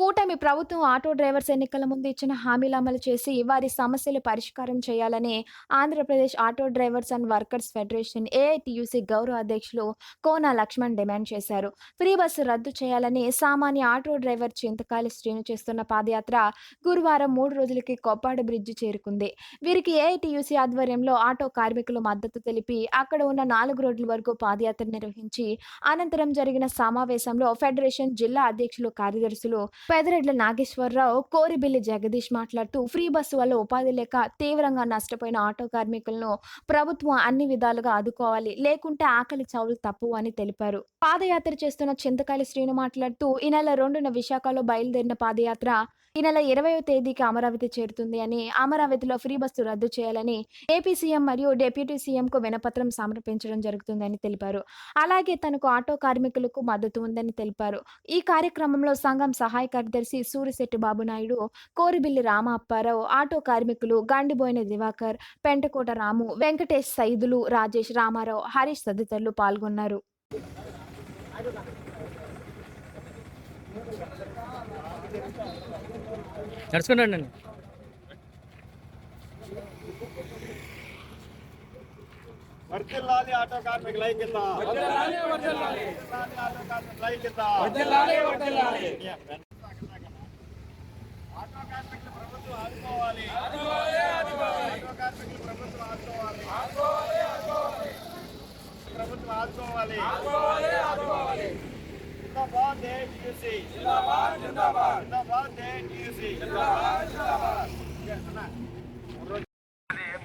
കൂട്ടമി మీ ప్రభుత్వం auto drivers ఎన్నికల ముందు ఇచ్చిన హామీలు అమలు చేసి వారి సమస్యలు పరిష్కారం చేయాలని Andhra Pradesh auto drivers and workers federation AITUC గౌరవ అధ్యక్షులు కోన లక్ష్మణ్ డిమాండ్ చేశారు. ఫ్రీ బస్సు రద్దు చేయాలని సామాన్య ఆటో డ్రైవర్ చింతకాలి శ్రీను చేస్తున్న పాదయాత్ర గురువారం మూడు రోజులకి కొప్పాడు బ్రిడ్జి చేరుకుంది. వీరికి ఏఐటీయూసీ ఆధ్వర్యంలో ఆటో కార్మికులు మద్దతు తెలిపి అక్కడ ఉన్న నాలుగు రోడ్ల వరకు పాదయాత్ర నిర్వహించి అనంతరం జరిగిన సమావేశంలో ఫెడరేషన్ జిల్లా అధ్యక్షులు కార్యదర్శులు పెదరెడ్ల నాగేశ్వరరావు కోరిబిల్లి జగదీష్ మాట్లాడుతూ ఫ్రీ బస్సు వల్ల ఉపాధి లేక తీవ్రంగా నష్టపోయిన ఆటో కార్మికులను ప్రభుత్వం అన్ని విధాలుగా ఆదుకోవాలి లేకుంటే ఆకలి చావులు తప్పు అని తెలిపారు. పాదయాత్ర చేస్తున్న చింతకాయల శ్రీను మాట్లాడుతూ ఈ నెల రెండున విశాఖలో బయలుదేరిన పాదయాత్ర ఈ నెల ఇరవయో తేదీకి అమరావతి చేరుతుంది అని అమరావతిలో ఫ్రీ బస్సు రద్దు చేయాలని ఏపీ సీఎం మరియు డిప్యూటీ సీఎంకు వినపత్రం సమర్పించడం జరుగుతుందని తెలిపారు. అలాగే తనకు ఆటో కార్మికులకు మద్దతు ఉందని తెలిపారు. ఈ కార్యక్రమంలో సంఘం సహాయ కార్యదర్శి సూరిశెట్టి బాబునాయుడు కోరిబిల్లి రామ అప్పారావు ఆటో కార్మికులు గండిబోయిన దివాకర్ పెంటకోట రాము వెంకటేష్ సైదులు రాజేష్ రామారావు హరీష్ తదితరులు పాల్గొన్నారు. అండి వర్ధిల్లాలి ఆటో కార్మికుల ఐక్యత వర్ధిల్లాలి ఆటో కార్మికుల ఐక్యత ఆటో కార్మికుల ప్రభుత్వం ఆదుకోవాలి. ఆటో కార్మికుల ప్రభుత్వం ఆదుకోవాలి. ప్రభుత్వం ఆదుకోవాలి. జిందాబాద్ ఏటీయూసీ జిందాబాద్ ఏటీయూసీ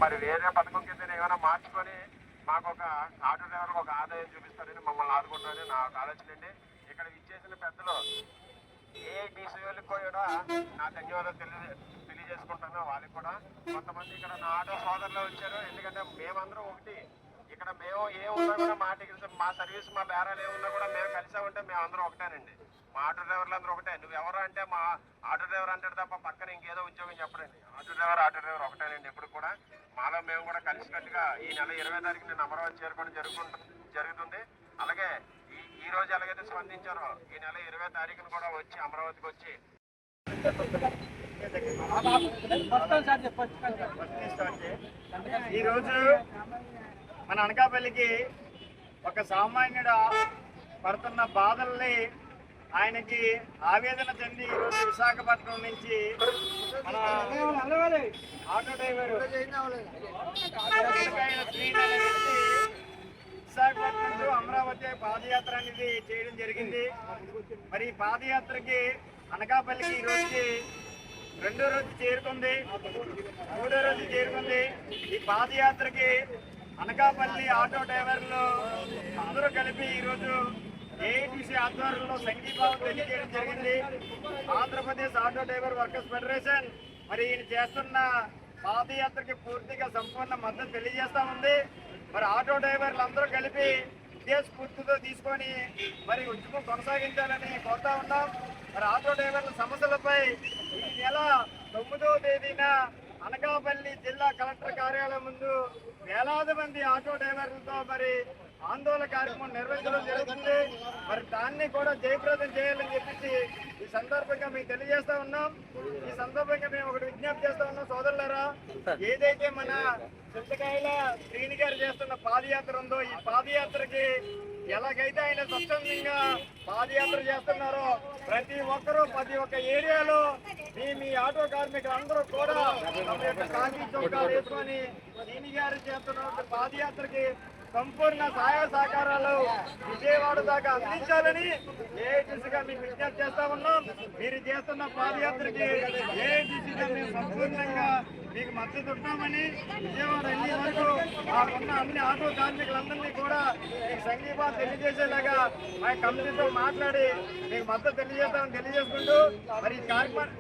మరి వేరే పథకం కింద ఏమైనా మార్చుకొని మాకు ఒక ఆటో డ్రైవర్కి ఒక ఆదాయం చూపిస్తారని మమ్మల్ని ఆదుకుంటారని నా ఆలోచన అండి. ఇక్కడ ఇచ్చేసిన పెద్దలు ఏ వాళ్ళకి కూడా నా ధన్యవాదాలు తెలియ తెలియజేసుకుంటాను వాళ్ళకి కూడా. కొంతమంది ఇక్కడ నా ఆటో సోదరులు వచ్చారు. ఎందుకంటే మేమందరం ఒకటి ఇక్కడ మేము ఏ ఉన్నా కూడా మా టికెట్స్ మా సర్వీస్ మా బేరాలు ఏ ఉన్నా కూడా మేము కలిసే ఉంటే మేము అందరం ఒకటేనండి. మా ఆటో డ్రైవర్లు అందరూ ఒకటే. నువ్వు ఎవరు అంటే మా ఆటో డ్రైవర్ అంటాడు తప్ప పక్కన ఇంకేదో ఉద్యోగం చెప్పడండి. ఆటో డ్రైవర్ ఆటో డ్రైవర్ ఒకటేనండి ఎప్పుడు కూడా. మాలో మేము కూడా కలిసికట్టుగా ఈ నెల ఇరవై తారీఖు నేను అమరావతి చేరుకోవడం జరుగుతుంది జరుగుతుంది. అలాగే ఈ ఈ రోజు ఎలాగైతే స్పందించారో ఈ నెల ఇరవై తారీఖున కూడా వచ్చి అమరావతికి వచ్చి ఈరోజు మన అనకాపల్లికి ఒక సామాన్యుడు పడుతున్న బాధల్ని ఆయనకి ఆవేదన చెంది ఈరోజు విశాఖపట్నం నుంచి మన ఆటో డ్రైవర్ ఆయన విశాఖపట్నం టు అమరావతి పాదయాత్ర అనేది చేయడం జరిగింది. మరి పాదయాత్రకి అనకాపల్లికి ఈ రెండో రోజు చేరుకుంది మూడో రోజు చేరుకుంది. ఈ పాదయాత్రకి అనకాపల్లి ఆటో డ్రైవర్లు అందరూ కలిపి ఈరోజు ఏఐటీసీ ఆధ్వర్యంలో సంఘీభావం తెలియజేయడం జరిగింది. Andhra Pradesh auto driver workers federation మరి ఈయన చేస్తున్న పాదయాత్రకి పూర్తిగా సంపూర్ణ మద్దతు తెలియజేస్తా ఉంది. మరి ఆటో డ్రైవర్లు అందరూ కలిపి ఇదే స్ఫూర్తితో తీసుకొని మరి ఉద్యమం కొనసాగించాలని కోరుతా ఉన్నాం. మరి ఆటో డ్రైవర్ల సమస్యలపై ఈ నెల తొమ్మిదవ తేదీన అనకాపల్లి జిల్లా కలెక్టర్ కార్యాలయం ముందు వేలాది మంది ఆటో డ్రైవర్లతో మరి ఆందోళన కార్యక్రమం నిర్వహించడం జరుగుతుంది. మరి దాన్ని కూడా జయప్రదం చేయాలని చెప్పేసి ఈ సందర్భంగా మేము తెలియజేస్తా ఉన్నాం. ఈ సందర్భంగా మేము ఒకటి విజ్ఞప్తి చేస్తా ఉన్నాం సోదరులరా. ఏదైతే మన చింతకాయల శ్రీని గారు చేస్తున్న పాదయాత్ర ఉందో ఈ పాదయాత్రకి ఎలాగైతే ఆయన స్వచ్ఛందంగా పాదయాత్ర చేస్తున్నారో ప్రతి ఒక్కరూ ప్రతి ఒక్క ఏరియాలో మీ మీ ఆటో కార్మికులందరూ కూడా తమ యొక్క కాకి చొక్కాలు వేసుకొని దీని గారు చేస్తున్న పాదయాత్రకి సంపూర్ణ సహాయ సహకారాలు విజయవాడ దాకా అందించాలని ఏఐటీసీగా మీకు విజ్ఞప్తి చేస్తా ఉన్నాం. మీరు చేస్తున్న పాదయాత్రకి ఏఐటీసీగా మేము సంపూర్ణంగా మీకు మద్దతు ఉంటామని విజయవాడ వెళ్ళే వరకు మాకున్న అన్ని ఆటో కార్మికులందరినీ కూడా మీకు సంఘీభావం తెలియజేసేలాగా మా కమిటీతో మాట్లాడి మీకు మద్దతు తెలియజేస్తామని తెలియజేసుకుంటూ మరి ఈ కార్యక్రమం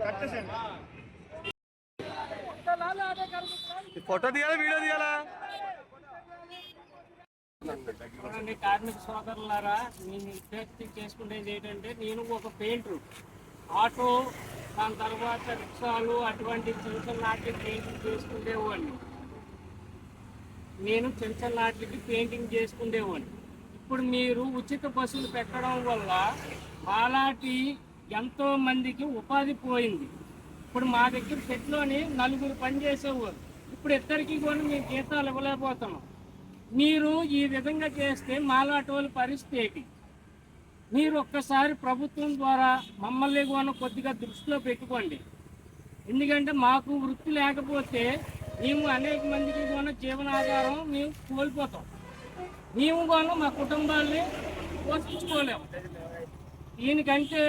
ఫోటో తీయాలా వీడియో తీయాలా? చూడండి కార్మిక సోదరులారా నేను విజ్ఞప్తి చేసుకునేది ఏంటంటే నేను ఒక పెయింటర్. ఆటో దాని తర్వాత రిక్షాలు అటువంటి చిన్న పెయింటింగ్ చేసుకునేవాడిని. నేను చిన్న పెయింటింగ్ చేసుకునేవాడిని. ఇప్పుడు మీరు ఉచిత బస్సులు పెట్టడం వల్ల మాలాంటి ఎంతో మందికి ఉపాధి పోయింది. ఇప్పుడు మా దగ్గర చెట్లోని నలుగురు పని చేసేవారు. ఇప్పుడు ఇద్దరికి కూడా మేము జీతాలు ఇవ్వలేకపోతున్నాం. మీరు ఈ విధంగా చేస్తే మాలాంటి వాళ్ళ పరిస్థితి ఏంటి? మీరు ఒక్కసారి ప్రభుత్వం ద్వారా మమ్మల్ని కూడా కొద్దిగా దృష్టిలో పెట్టుకోండి. ఎందుకంటే మాకు వృత్తి లేకపోతే మేము అనేక మందికి కూడా జీవనాధారం మేము కోల్పోతాం. మేము కూడా మా కుటుంబాన్ని పోషించుకోలేము దీనికంటే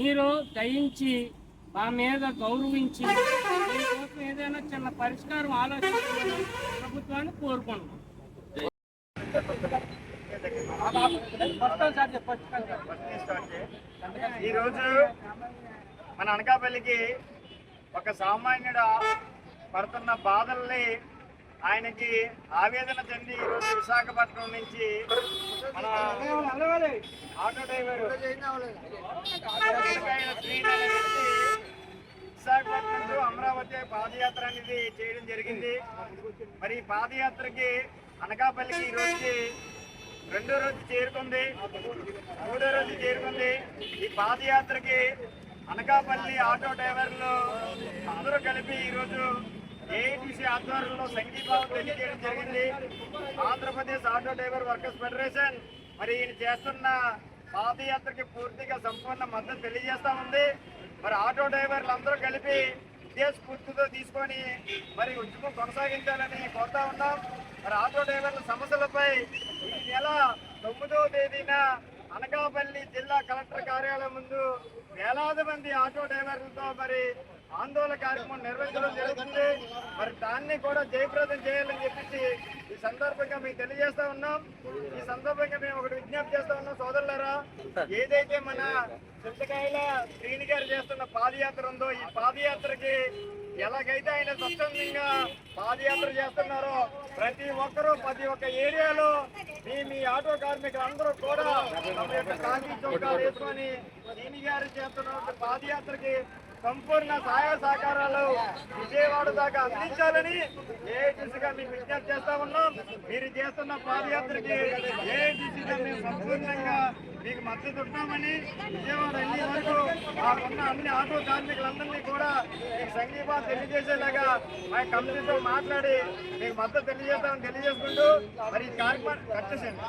మీరు దయించి మా మీద గౌరవించి దీనికోసం ఏదైనా చిన్న పరిష్కారం ఆలోచించాలని ప్రభుత్వాన్ని కోరుకుంటున్నాం. ఈరోజు మన అనకాపల్లికి ఒక సామాన్యుడు పడుతున్న బాధల్ని ఆయనకి ఆవేదన చెంది ఈరోజు విశాఖపట్నం నుంచి మన auto driver Visakhapatnam to Amaravati పాదయాత్ర అనేది చేయడం జరిగింది. మరి ఈ పాదయాత్రకి అనకాపల్లికి ఈ రెండో రోజు చేరుకుంది. మూడో రోజు చేరుకుంది. ఈ పాదయాత్రకి అనకాపల్లి ఆటో డ్రైవర్లు అందరూ కలిపి ఈరోజు ఏఐటీసీ ఆధ్వర్యంలో సంఘీభావం తెలియజేయడం జరిగింది. Andhra Pradesh auto driver workers federation మరి ఈయన చేస్తున్న పాదయాత్రకి పూర్తిగా సంపూర్ణ మద్దతు తెలియజేస్తా ఉంది. మరి ఆటో డ్రైవర్లు అందరూ కలిపి ఇదే స్ఫూర్తితో తీసుకొని మరి ఉద్యమం కొనసాగించాలని కోరుతా ఉన్నాం. మరి ఆటో డ్రైవర్ల సమస్యలపై ఈ నెల తొమ్మిదవ తేదీన అనకాపల్లి జిల్లా కలెక్టర్ కార్యాలయం ముందు వేలాది మంది ఆటో డ్రైవర్లతో మరి ఆందోళన కార్యక్రమం నిర్వహించడం జరుగుతుంది. మరి దాన్ని కూడా జయప్రదం చేయాలని చెప్పేసి ఈ సందర్భంగా మీకు తెలియజేస్తా ఉన్నాం. ఈ సందర్భంగా మేము ఒకటి విజ్ఞప్తి చేస్తా ఉన్నాం సోదరులరా. ఏదైతే మన చింతకాయల శ్రీని గారు చేస్తున్న పాదయాత్ర ఉందో ఈ పాదయాత్రకి ఎలాగైతే ఆయన స్వచ్ఛందంగా పాదయాత్ర చేస్తున్నారో ప్రతి ఒక్కరూ ప్రతి ఒక్క ఏరియాలో మీ మీ ఆటో కార్మికులు అందరూ కూడా తమ యొక్క కాకి చౌకాలు వేసుకొని శ్రీని గారు చేస్తున్న పాదయాత్రకి సంపూర్ణ సహాయ సహకారాలు విజయవాడ దాకా అందించాలని ఏఐటీసీగా మీకు విజ్ఞప్తి చేస్తా ఉన్నాం. మీరు చేస్తున్న పాదయాత్రకి ఏఐటీసీగా మేము సంపూర్ణంగా మీకు మద్దతు ఉంటామని విజయవాడ వెళ్ళే వరకు మాకున్న అన్ని ఆటో కార్మికులందరినీ కూడా మీకు సంఘీభావం తెలియజేసేలాగా మా కమిటీతో మాట్లాడి మీకు మద్దతు తెలియజేస్తామని తెలియజేసుకుంటూ మరి ఈ కార్యక్రమం కట్ చేసేయండి